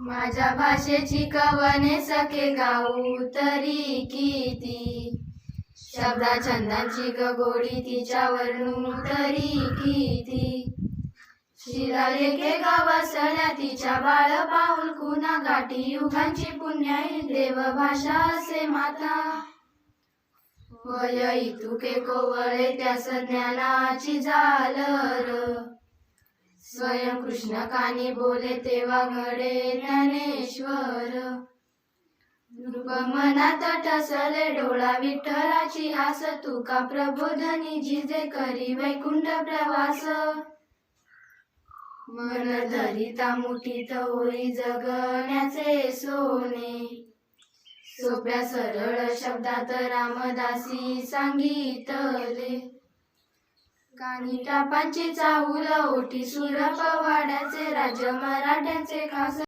माझ्या भाषेची कवने सखे गाऊ तरी किती? शब्दा छंदांची गोडी तिच्या वर्णू तरी किती? गा बसल्या तिच्या बाळ पाऊल कुणा गाठी? युगांची पुण्याई देव भाषा असे माता. वय इतुके कोवळे त्यास ज्ञानाची झालं स्वयं कृष्ण कानी बोले तेव्हा घडे ज्ञानेश्वर. रूप मनात ठसले डोळा विठ्ठलाची आस तुका प्रबोधनी जिजे करी वैकुंठ प्रवास. मन धरिता मुठीत होई जगण्याचे सोने. सोप्या सरळ शब्दात रामदासी सांगितले. कानिटा पांचे चाहुल ओटी सुर पवाड्याचे राज मराठ्याचे खास